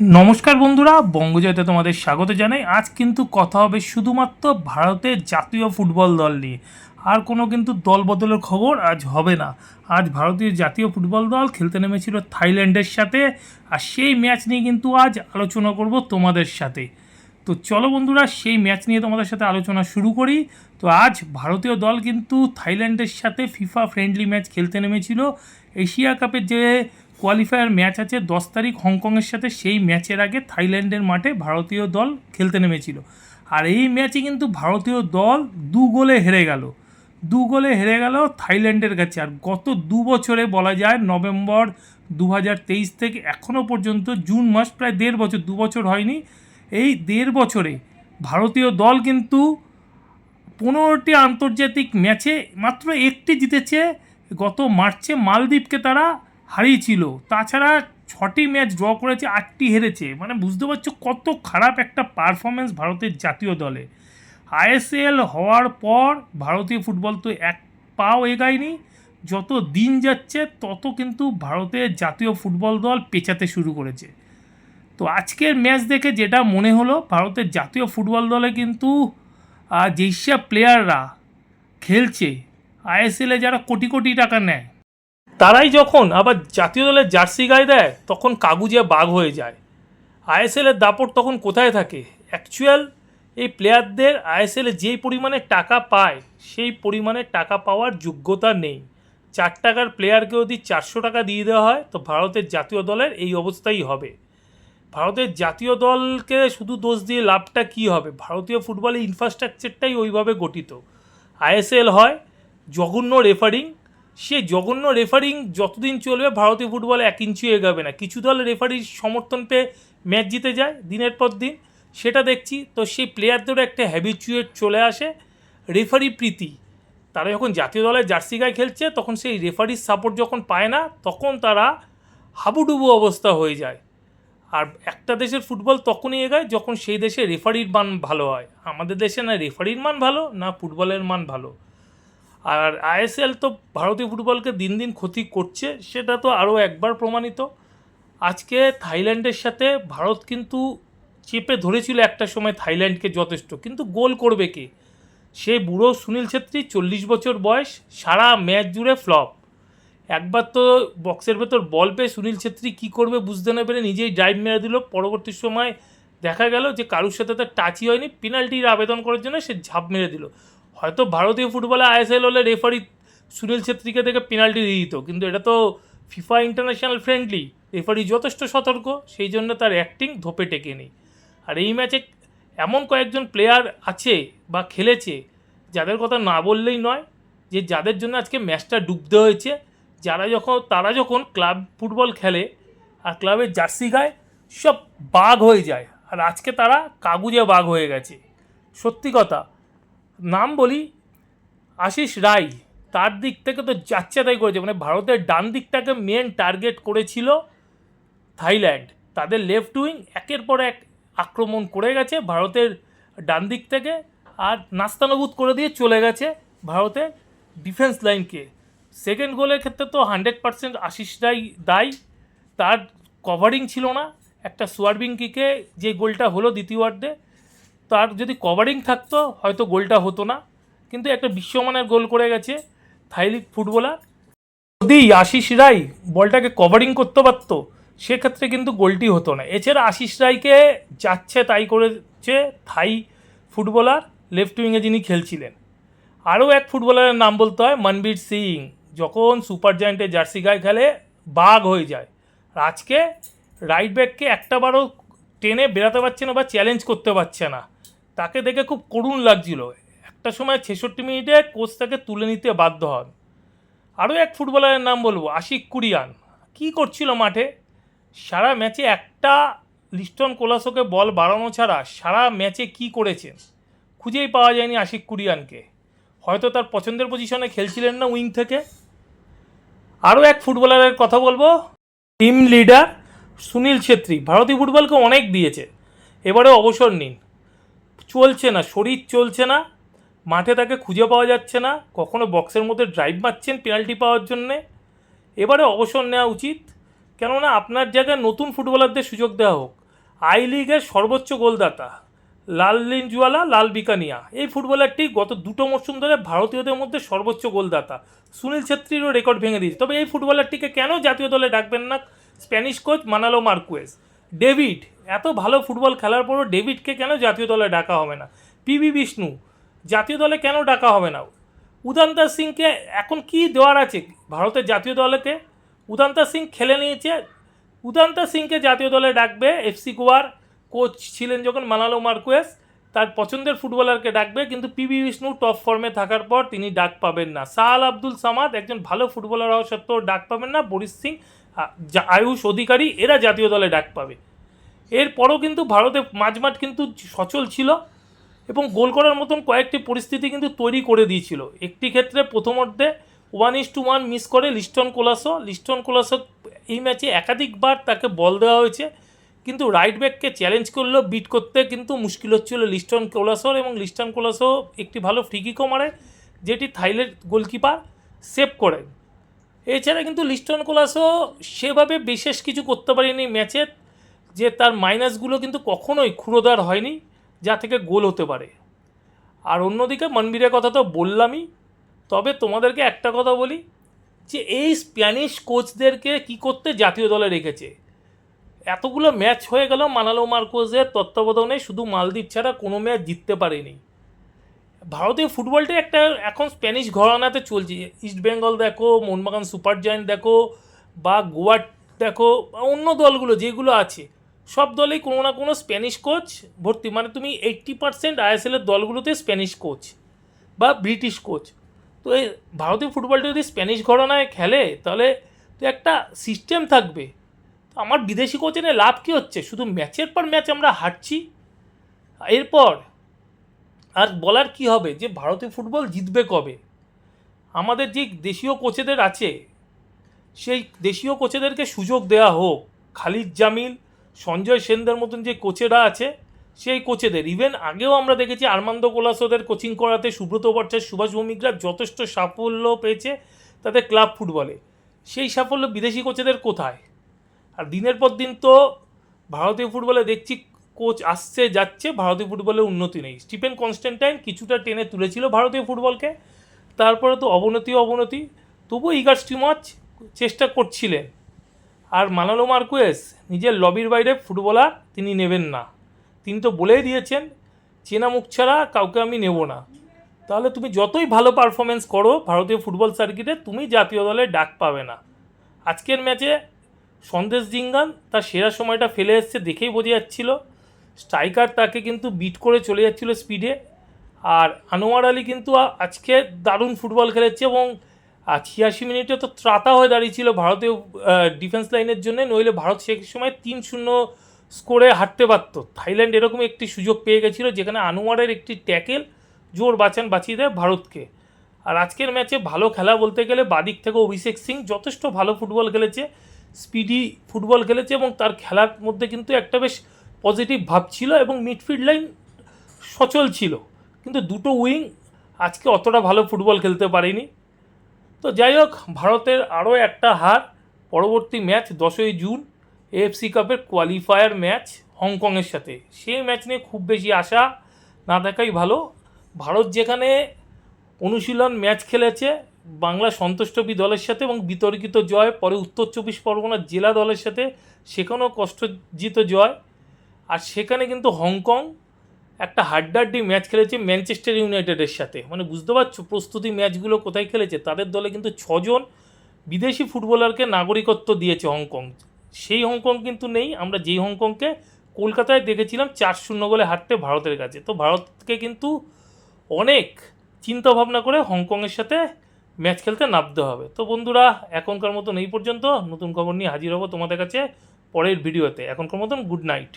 নমস্কার বন্ধুরা, বঙ্গজয়তে তোমাদের স্বাগত জানাই। আজ কিন্তু কথা হবে শুধুমাত্র ভারতের জাতীয় ফুটবল দল নিয়ে। আর কোনো কিন্তু দল বদলের খবর আজ হবে না। আজ ভারতীয় জাতীয় ফুটবল দল খেলতে নেমেছিল থাইল্যান্ডের সাথে। আর সেই ম্যাচ নিয়ে কিন্তু আজ আলোচনা করব তোমাদের সাথে। তো চলো বন্ধুরা, সেই ম্যাচ নিয়ে তোমাদের সাথে আলোচনা শুরু করি। তো আজ ভারতীয় দল কিন্তু থাইল্যান্ডের সাথে ফিফা ফ্রেন্ডলি ম্যাচ খেলতে নেমেছিল। এশিয়া কাপের যে কোয়ালিফায়ার ম্যাচ আছে, দশ তারিখ হংকংয়ের সাথে সেই ম্যাচের আগে থাইল্যান্ডের মাঠে ভারতীয় দল খেলতে নেমেছিল। আর এই ম্যাচে কিন্তু ভারতীয় দল দু গোলে হেরে গেল। দু গোলে হেরে গেল থাইল্যান্ডের কাছে। আর গত দু বছরে বলা যায় নভেম্বর দু হাজার তেইশ থেকে এখনও পর্যন্ত জুন মাস প্রায় দেড় বছর, দু বছর হয়নি, এই দেড় বছরে ভারতীয় দল কিন্তু পনেরোটি আন্তর্জাতিক ম্যাচে মাত্র একটি জিতেছে। গত মার্চে মালদ্বীপকে তারা হারিয়েছিল। তাছাড়া ছটি ম্যাচ ড্র করেছে, আটটি হেরেছে। মানে বুঝতে পারছ কত খারাপ একটা পারফরমেন্স ভারতের জাতীয় দলে। আইএসএল হওয়ার পর ভারতীয় ফুটবল তো এক পাও এগায়নি। যত দিন যাচ্ছে, তত কিন্তু ভারতের জাতীয় ফুটবল দল পেঁচাতে শুরু করেছে। তো আজকের ম্যাচ দেখে যেটা মনে হলো, ভারতের জাতীয় ফুটবল দলে কিন্তু যেসব প্লেয়াররা খেলছে আইএসএলে যারা কোটি কোটি টাকা নেয় তারাই যখন আবার জাতীয় দলের জার্সি গায়ে দেয়, তখন কাগুজে বাঘ হয়ে যায়। আইএসএলের দাপট তখন কোথায় থাকে? অ্যাকচুয়াল এই প্লেয়ারদের আইএসএলে যেই পরিমাণে টাকা পায়, সেই পরিমাণে টাকা পাওয়ার যোগ্যতা নেই। চার টাকার প্লেয়ারকে যদি চারশো টাকা দিয়ে দেওয়া হয়, তো ভারতের জাতীয় দলের এই অবস্থাই হবে। ভারতের জাতীয় দলকে শুধু দোষ দিয়ে লাভটা কী হবে? ভারতীয় ফুটবলের ইনফ্রাস্ট্রাকচারটাই ওইভাবে গঠিত। আইএসএল হয় জঘন্য রেফারিং সে জঘন্য রেফারিং যতদিন চলবে ভারতীয় ফুটবলে এক ইঞ্চি এগাবে না। কিছু দল রেফারির সমর্থন পেয়ে ম্যাচ জিতে যায় দিনের পর দিন। সেটা দেখছি। তো সেই প্লেয়ারদেরও একটা হ্যাবিচুয়েট চলে আসে। রেফারি প্রীতি। তারা যখন জাতীয় দলের জার্সি গায়ে খেলছে, তখন সেই রেফারির সাপোর্ট যখন পায় না, তখন তারা হাবুডুবু অবস্থা হয়ে যায়। আর একটা দেশের ফুটবল তখনই এগায় যখন সেই দেশে রেফারির মান ভালো হয়। আমাদের দেশে না রেফারির মান ভালো, না ফুটবলের মান ভালো। আর আইএসএল তো ভারতীয় ফুটবলকে দিন দিন ক্ষতি করছে, সেটা তো আরও একবার প্রমাণিত। আজকে থাইল্যান্ডের সাথে ভারত কিন্তু চেপে ধরেছিল একটা সময় থাইল্যান্ডকে যথেষ্ট, কিন্তু গোল করবে কে? সে বুড়ো সুনীল ছেত্রী, চল্লিশ বছর বয়স, সারা ম্যাচ জুড়ে ফ্লপ। একবার তো বক্সের ভেতর বল পেয়ে সুনীল ছেত্রী কী করবে বুঝতে না পেরে নিজেই ড্রাইভ মেরে দিল। পরবর্তী সময় দেখা গেল যে কারুর সাথে তার টাচই হয়নি পেনাল্টির আবেদন করার জন্য সে ঝাঁপ মেরে দিল। হয়তো ভারতীয় ফুটবলে আইএসএল হলে রেফারি সুনীল ছেত্রীকে দেখে পেনাল্টি দিয়ে দিত, কিন্তু এটা তো ফিফা ইন্টারন্যাশনাল ফ্রেন্ডলি রেফারি যথেষ্ট সতর্ক, সেই জন্য তার অ্যাক্টিং ধোপে টেকে নেই আর এই ম্যাচে এমন কয়েকজন প্লেয়ার আছে বা খেলেছে, যাদের কথা না বললেই নয়, যে যাদের জন্য আজকে ম্যাচটা ডুবতে হয়েছে, যারা যখন, তারা যখন ক্লাব ফুটবল খেলে, আর ক্লাবের জার্সি গায়ে সব বাঘ হয়ে যায়, আর আজকে তারা কাগুজে বাঘ হয়ে গেছে। সত্যি কথা নাম বলি আশিস রায়। তার দিক থেকে তো যাচ্ছে তাই করেছে। মানে ভারতের ডান দিকটাকে মেন টার্গেট করেছিল থাইল্যান্ড। তাদের লেফট উইং একের পর এক আক্রমণ করে গেছে ভারতের ডান দিক থেকে আর নাস্তানবুদ করে দিয়ে চলে গেছে ভারতের ডিফেন্স লাইনকে সেকেন্ড গোলের ক্ষেত্রে তো হান্ড্রেড পার্সেন্ট আশিস রাই দায়ী। তার কভারিং ছিল না। একটা সোয়ারবিং কিকে যে গোলটা হলো দ্বিতীয়ার্ধে তার যদি কভারিং থাকতো, হয়তো গোলটা হতো না। কিন্তু একটা বিশ্বমানের গোল করে গেছে থাইলিক ফুটবলার যদি আশিস রায় বলটাকে কভারিং করতে পারতো, সেক্ষেত্রে কিন্তু গোলটি হতো না। এছাড়া আশিস রায়কে যাচ্ছে তাই করেছে থাই ফুটবলার লেফট উইংয়ে যিনি খেলছিলেন। আরও এক ফুটবলারের নাম বলতে হয় মনবীর সিং। যখন সুপার জায়েন্টের জার্সি গায়ে খেলে, বাঘ হয়ে যায়। আর আজকে রাইট ব্যাককে একটাবারও টেনে বেরাতে পারছে না বা চ্যালেঞ্জ করতে পারছে না। তাকে দেখে খুব করুণ লাগছিল। একটা সময় ছেষট্টি মিনিটে কোচ তাকে তুলে নিতে বাধ্য হন। আরও এক ফুটবলারের নাম বলব, আশিক কুরিয়ান। কি করছিল মাঠে? সারা ম্যাচে একটা লিস্টন কোলাসোকে বল বাড়ানো ছাড়া সারা ম্যাচে কি করেছেন? খুঁজেই পাওয়া যায়নি আশিক কুরিয়ানকে। হয়তো তার পছন্দের পজিশনে খেলছিলেন না উইং থেকে। আরও এক ফুটবলারের কথা বলব, টিম লিডার সুনীল ছেত্রী। ভারতীয় ফুটবলকে অনেক দিয়েছে। এবারে অবসর নিন। চলছে না, শরীর চলছে না, মাঠে তাকে খুঁজে পাওয়া যাচ্ছে না, কখনো বক্সের মধ্যে ড্রাইভ মারছেন পেনাল্টি পাওয়ার জন্যে। এবারে অবসর নেওয়া উচিত, কেননা আপনার জায়গায় নতুন ফুটবলারদের সুযোগ দেওয়া হোক। আই লিগের সর্বোচ্চ গোলদাতা, লাল লিনজুয়ালা, লাল বিকানিয়া, এই ফুটবলারটি গত দুটো মরশুম ধরে ভারতীয়দের মধ্যে সর্বোচ্চ গোলদাতা। সুনীল ছেত্রীরও রেকর্ড ভেঙে দিয়েছে। তবে এই ফুটবলারটিকে কেন জাতীয় দলে ডাকবেন না? Spanish coach Manolo Marquez David এত ভালো ফুটবল খেলার পরও ডেভিডকে কেন জাতীয় দলে ডাকা হবে না? পিবি বিষ্ণু, জাতীয় দলে কেন ডাকা হবে না? উদান্তা সিংকে এখন কি দেওয়ার আছে ভারতের জাতীয় দলেকে উদান্তা সিং খেলে নিয়েছে। উদান্তা সিংকে জাতীয় দলে ডাকবে এফসি গোয়ার কোচ ছিলেন যখন মানালো মার্কুয়েস, তার পছন্দের ফুটবলারকে ডাকবে, কিন্তু পিবি বিষ্ণু টপ ফর্মে থাকার পর তিনি ডাক পাবেন না। সাহাল আব্দুল সামাদ একজন ভালো ফুটবলার হওয়া সত্ত্বেও ডাক পাবেন না। বরিশ সিং আয়ুষ অধিকারী, এরা জাতীয় দলে ডাক পাবে। এরপরও কিন্তু ভারতে মাঝমাঠ কিন্তু সচল ছিল এবং গোল করার মতন কয়েকটি পরিস্থিতি কিন্তু তৈরি করে দিয়েছিল। একটি ক্ষেত্রে প্রথমার্ধে one is to one miss করে লিস্টন কোলাসো। লিস্টন কোলাসো এই ম্যাচে একাধিকবার তাকে বল দেওয়া হয়েছে। কিন্তু রাইট ব্যাককে চ্যালেঞ্জ করলেও বিট করতে কিন্তু মুশকিল হচ্ছিল লিস্টন কোলাসোর এবং লিস্টন কোলাসো একটি ভালো ফ্রিকিকও মারে, যেটি থাইল্যান্ড গোলকিপার সেভ করেন। এছাড়া কিন্তু লিস্টন কোলাসো সেভাবে বিশেষ কিছু করতে পারেনি ম্যাচে যে তার মাইনাসগুলো কিন্তু কখনোই ক্ষুরোদার হয়নি, যা থেকে গোল হতে পারে। আর অন্যদিকে মনবীরের কথা তো বললামই, তবে তোমাদেরকে একটা কথা বলি, যে এই স্প্যানিশ কোচদেরকে কি করতে জাতীয় দলে রেখেছে? এতগুলো ম্যাচ হয়ে গেল, মানালো মার্কোজের তত্ত্বাবধানে শুধু মালদ্বীপ ছাড়া কোনো ম্যাচ জিততে পারেনি। ভারতীয় ফুটবলটা একটা এখন স্প্যানিশ ঘরানাতে চলছে। ইস্ট বেঙ্গল দেখো, মোহনবাগান সুপার জায়েন্ট দেখো, বা গোয়ার দেখো অন্য দলগুলো যেগুলো আছে। সব দলেই কোনো না কোনো স্প্যানিশ কোচ ভর্তি। মানে তুমি এইট্টি পার্সেন্ট আইএসএলের দলগুলোতে স্প্যানিশ কোচ বা ব্রিটিশ কোচ তো এই ভারতীয় ফুটবলটা যদি স্প্যানিশ ঘরানায় খেলে, তাহলে তো একটা সিস্টেম থাকবে। তো আমার বিদেশি কোচ এনে লাভ কী হচ্ছে? শুধু ম্যাচের পর ম্যাচ আমরা হারছি। এরপর আর বলার কি হবে? যে ভারতীয় ফুটবল জিতবে কবে? আমাদের যে দেশীয় কোচেদের আছে, সেই দেশীয় কোচেদেরকে সুযোগ দেওয়া হোক। খালিদ জামিল সঞ্জয় সেনদের মতন যে কোচেরা আছে, সেই কোচেদের। ইভেন আগেও আমরা দেখেছি আরমান্দ কোলাসোদের কোচিং করাতে সুব্রত ভট্টাচার্য সুভাষ ভৌমিকরা যথেষ্ট সাফল্য পেয়েছে তাদের ক্লাব ফুটবলে। সেই সাফল্য বিদেশি কোচেদের কোথায়? আর দিনের পর দিন তো ভারতীয় ফুটবলে দেখছি কোচ আসছে, যাচ্ছে, ভারতীয় ফুটবলে উন্নতি নেই। স্টিফেন কনস্ট্যান্টাইন কিছুটা টেনে তুলেছিল ভারতীয় ফুটবলকে। তারপরে তো অবনতি অবনতি। তবুও ইগার স্টিমাচ চেষ্টা করছিলেন। আর মানালো মার্কুয়েস, নিজের লবির বাইরে ফুটবলার তিনি নেবেন না। তিনি তো বলেই দিয়েছেন, চেনা মুখ ছাড়া কাউকে আমি নেব না। তাহলে তুমি যতই ভালো পারফরমেন্স করো ভারতীয় ফুটবল সার্কিটে তুমি জাতীয় দলে ডাক পাবে না। আজকের ম্যাচে সন্দেশ জিঙ্গান তার সেরা সময়টা ফেলে এসছে দেখেই বোঝা যাচ্ছিল। স্ট্রাইকার তাকে কিন্তু বিট করে চলে যাচ্ছিল স্পিডে আর আনোয়ার আলী কিন্তু আজকে দারুণ ফুটবল খেলেছে এবং আর ছিয়াশি মিনিটে তো ত্রাতা হয়ে দাঁড়িয়েছিল ভারতীয় ডিফেন্স লাইনের জন্য, নইলে ভারত সে সময় তিন শূন্য স্কোরে হারতে পারত। থাইল্যান্ড এরকম একটি সুযোগ পেয়ে গেছিল, যেখানে আনোয়ারের একটি ট্যাকেল জোর বাঁচান বাঁচিয়ে দেয় ভারতকে। আর আজকের ম্যাচে ভালো খেলা বলতে গেলে বাদিক থেকে অভিষেক সিং যথেষ্ট ভালো ফুটবল খেলেছে স্পিডি ফুটবল খেলেছে এবং তার খেলার মধ্যে কিন্তু একটা বেশ পজিটিভ ভাব ছিল এবং মিডফিল্ড লাইন সচল ছিল। কিন্তু দুটো উইং আজকে অতটা ভালো ফুটবল খেলতে পারেনি। তো যাই হোক, ভারতের আরও একটা হার। পরবর্তী ম্যাচ দশই জুন এএফসি কাপের কোয়ালিফায়ার ম্যাচ হংকংয়ের সাথে। সেই ম্যাচ নিয়ে খুব বেশি আশা না থাকাই ভালো। ভারত যেখানে অনুশীলন ম্যাচ খেলেছে, বাংলা সন্তুষ্টবী দলের সাথে এবং বিতর্কিত জয়, পরে উত্তর চব্বিশ পরগনার জেলা দলের সাথে, সেখানেও কষ্টজিত জয়। আর সেখানে কিন্তু হংকং একটা হাড্ডাহাড্ডি ম্যাচ খেলেছে ম্যানচেস্টার ইউনাইটেডের সাথে। মানে বুঝতে পারছ প্রস্তুতি ম্যাচগুলো কোথায় খেলেছে? তাদের দলে কিন্তু ছজন বিদেশি ফুটবলারকে নাগরিকত্ব দিয়েছে হংকং। সেই হংকং কিন্তু নেই, আমরা যেই হংকংকে কলকাতায় দেখেছিলাম চার শূন্য গোলে হারতে ভারতের কাছে। তো ভারতকে কিন্তু অনেক চিন্তা ভাবনা করে হংকংয়ের সাথে ম্যাচ খেলতে নামতে হবে। তো বন্ধুরা, এখনকার মতন এই পর্যন্ত। নতুন খবর নিয়ে হাজির হব তোমাদের কাছে পরের ভিডিওতে। এখনকার মতন গুড নাইট।